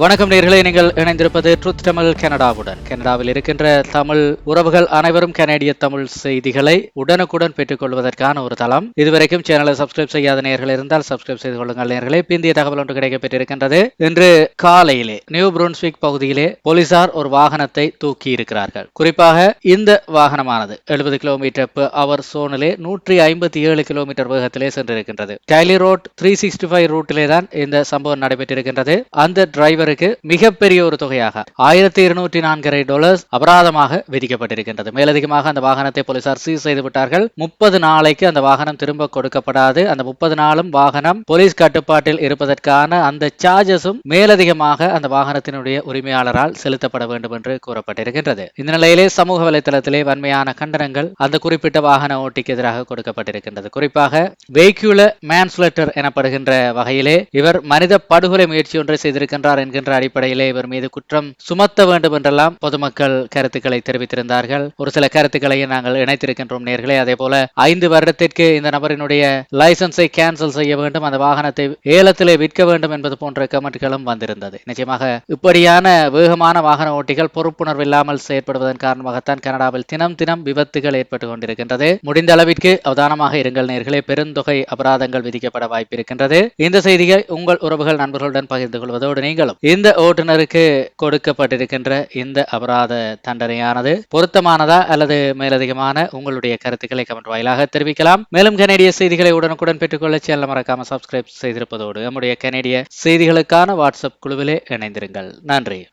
வணக்கம் நேர்களை நீங்கள் இணைந்திருப்பது ட்ரூத் தமிழ் கனடாவுடன். கனடாவில் இருக்கின்ற தமிழ் உறவுகள் அனைவரும் கனேடிய தமிழ் செய்திகளை உடனுக்குடன் பெற்றுக் கொள்வதற்கான ஒரு தளம். இதுவரைக்கும் சேனலை சப்ஸ்கிரைப் செய்யாத நேர்கள் இருந்தால் சப்ஸ்கிரைப் செய்து கொள்ளுங்கள் நேர்களை பிந்திய தகவல் ஒன்று கிடைக்கப்பெற்றிருக்கின்றது இன்று காலையிலே நியூ புரோன்ஸ்விக் பகுதியிலே போலீசார் ஒரு வாகனத்தை தூக்கி இருக்கிறார்கள் குறிப்பாக இந்த வாகனமானது எழுபது கிலோமீட்டர் அவர் சோனிலே நூற்றி ஐம்பத்தி ஏழு கிலோமீட்டர் வேகத்திலே சென்றிருக்கின்றது. Daily road three sixty five ரூட்டிலே தான் இந்த சம்பவம் நடைபெற்றிருக்கின்றது. அந்த டிரைவர் டிரைவருக்கு மிகப்பெரிய ஒரு தொகையாக ஆயிரத்தி இருநூற்றி நான்கரை டாலர்ஸ் அபராதமாக விதிக்கப்பட்டிருக்கின்றது. மேலதிகமாக அந்த வாகனத்தை போலீசார் சீஸ் செய்து விட்டார்கள். முப்பது நாளைக்கு அந்த வாகனம் திரும்ப கொடுக்கப்படாது. அந்த முப்பது நாளும் வாகனம் போலீஸ் கட்டுப்பாட்டில் இருப்பதற்கான அந்த சார்ஜஸும் மேலதிகமாக அந்த வாகனத்தினுடைய உரிமையாளரால் செலுத்தப்பட வேண்டும் என்று கூறப்பட்டிருக்கின்றது. இந்த நிலையிலே சமூக வலைதளத்திலே வன்மையான கண்டனங்கள் அந்த குறிப்பிட்ட வாகன ஓட்டிக்கு எதிராக கொடுக்கப்பட்டிருக்கின்றது. குறிப்பாக வெஹிக்குல மேன்ஸ்லெட்டர் எனப்படுகின்ற வகையிலே இவர் மனித படுகொலை முயற்சி ஒன்றை செய்திருக்கின்றார் என்கின்ற அடிப்படையிலே இவர் மீது குற்றம் சுமத்த வேண்டும் என்றெல்லாம் பொதுமக்கள் கருத்துக்களை தெரிவித்திருந்தார்கள். ஒரு சில கருத்துக்களையும் நாங்கள் இணைத்திருக்கின்றோம் நேர்களே. அதே போல ஐந்து வருடத்திற்கு இந்த நபரினுடைய லைசன்ஸை கேன்சல் செய்ய வேண்டும் அந்த வாகனத்தை ஏலத்திலே விற்க வேண்டும் என்பது போன்ற கமெண்ட்களும் வந்திருந்தது. நிச்சயமாக இப்படியான வேகமான வாகன ஓட்டிகள் பொறுப்புணர்வு இல்லாமல் செயற்படுவதன் காரணமாகத்தான் கனடாவில் தினம் தினம் விபத்துகள் ஏற்பட்டு கொண்டிருக்கின்றது. முடிந்த அளவிற்கு அவதானமாக இருங்கள் நேர்களே. பெருந்தொகை அபராதங்கள் விதிக்கப்பட வாய்ப்பு இருக்கின்றது இந்த செய்தியை உங்கள் உறவுகள் நண்பர்களுடன் பகிர்ந்து கொள்வதோடு நீங்களும் இந்த ஓட்டுநருக்கு கொடுக்கப்பட்டிருக்கின்ற இந்த அபராத தண்டனையானது பொருத்தமானதா அல்லது மேலதிகமான உங்களுடைய கருத்துக்களை கமெண்ட் வாயிலாக தெரிவிக்கலாம். மேலும் கனேடிய செய்திகளை உடனுக்குடன் பெற்றுக்கொள்ள சேனல் மறக்காம சப்ஸ்கிரைப் செய்திருப்பதோடு நம்முடைய கனேடிய செய்திகளுக்கான வாட்ஸ்அப் குழுவிலே இணைந்திருங்கள். நன்றி.